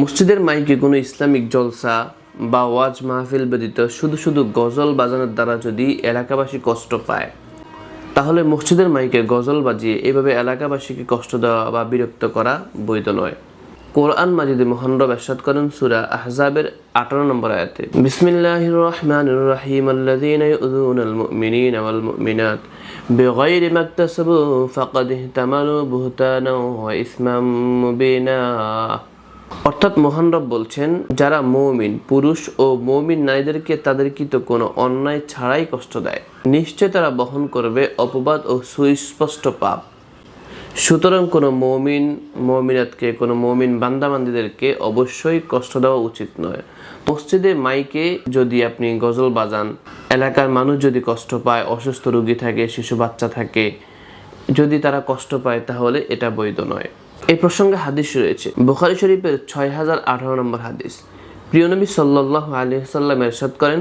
মসজিদের মাইকে কোনো ইসলামিক জলসা বা ওয়াজ মাহফিল ব্যতীত শুধু শুধু গজল বাজানোর দ্বারা যদি এলাকাবাসী কষ্ট পায়, তাহলে মসজিদের মাইকে গজল বাজিয়ে এভাবে এলাকাবাসীকে কষ্ট দেওয়া বা বিরক্ত করা বৈধ নয়। কোরআন মাজিদে মোহানরব এরশাদ করেন সুরা আহজাবের আঠারো নম্বর আয়াতে। বিসমিল্লাহির রহমানির রহিম, আল্লাযীনা ইউযুনাল মুমিনিনা ওয়াল মুমিনাত মুবিনা অর্থাৎ মহানরব বলছেন, যারা মৌমিন, পুরুষ ও মৌমিন নারীদেরকে তাদের কৃত কোনো অন্যায় ছাড়াই কষ্ট দেয়। নিশ্চয় তারা বহন করবে অপবাদ ও সুস্পষ্ট পাপ। সুতরাং কোনো মৌমিন, মৌমিনাতকে, কোনো মৌমিন বান্দাবান্দিদেরকে অবশ্যই কষ্ট দেওয়া উচিত নয়। মসজিদে মাইকে যদি আপনি গজল বাজান, এলাকার মানুষ যদি কষ্ট পায়, অসুস্থ রোগী থাকে, শিশু বাচ্চা থাকে, যদি তারা কষ্ট পায়, তাহলে এটা বৈধ নয়। এই প্রসঙ্গে হাদিস রয়েছে। বুখারি শরীফের ছয় হাজার আঠারো নম্বর হাদিস। প্রিয়নবী সাল্লাহ আলী সাল্লাম এরশাদ করেন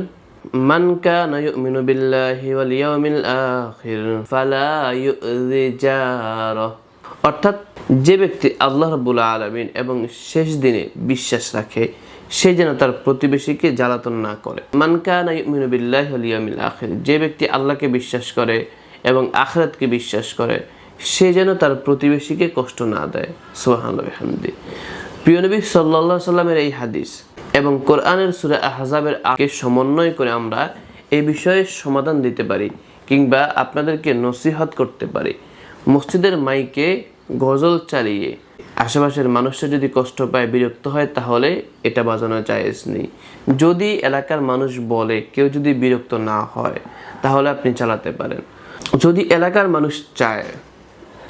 ওয়াল ইয়াউমিল আখির ফালা ইউযি অর্থাৎ, যে ব্যক্তি আল্লাহ রাব্বুল আলামিন এবং শেষ দিনে বিশ্বাস রাখে, সে যেন তার প্রতিবেশীকে জ্বালাতন না করে। মান কানা ইউমিনু বিল্লাহি আখির। যে ব্যক্তি আল্লাহকে বিশ্বাস করে এবং আখিরাতকে বিশ্বাস করে সে যেন তার প্রতিবেশীকে কষ্ট না দেয়। সুবহানাল্লাহি হামদি প্রিয় নবী সাল্লাল্লাহু সাল্লামের এই হাদিস এবং কোরআনের সূরা আহজাবের আগে সমন্বয় করে আমরা এই বিষয়ে সমাধান দিতে পারি কিংবা আপনাদেরকে নসিহত করতে পারি। মসজিদের মাইকে গজল চালিয়ে আশেপাশের মানুষরা যদি কষ্ট পায়, বিরক্ত হয়, তাহলে এটা বাজানো জায়েজ নেই। যদি এলাকার মানুষ বলে কেউ যদি বিরক্ত না হয়, তাহলে আপনি চালাতে পারেন। যদি এলাকার মানুষ চায়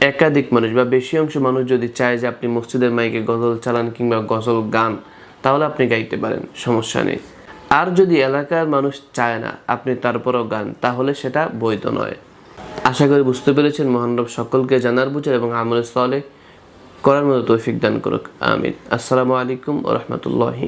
একাধিক মানুষ বা বেশি অংশ মানুষ যদি চায় যে আপনি মসজিদের মাইকে গজল চালান কিংবা গজল গান, তাহলে আপনি গাইতে পারেন, সমস্যা নেই। আর যদি এলাকার মানুষ চায় না, আপনি তারপরও গান, তাহলে সেটা বৈধ নয়। আশা করি বুঝতে পেরেছেন মহানরব সকলকে জানার বুঝার এবং আমলে স্থলে করার মতো তৌফিক দান করুক, আমিন। আসসালামু আলাইকুম ও রহমতুল্লাহি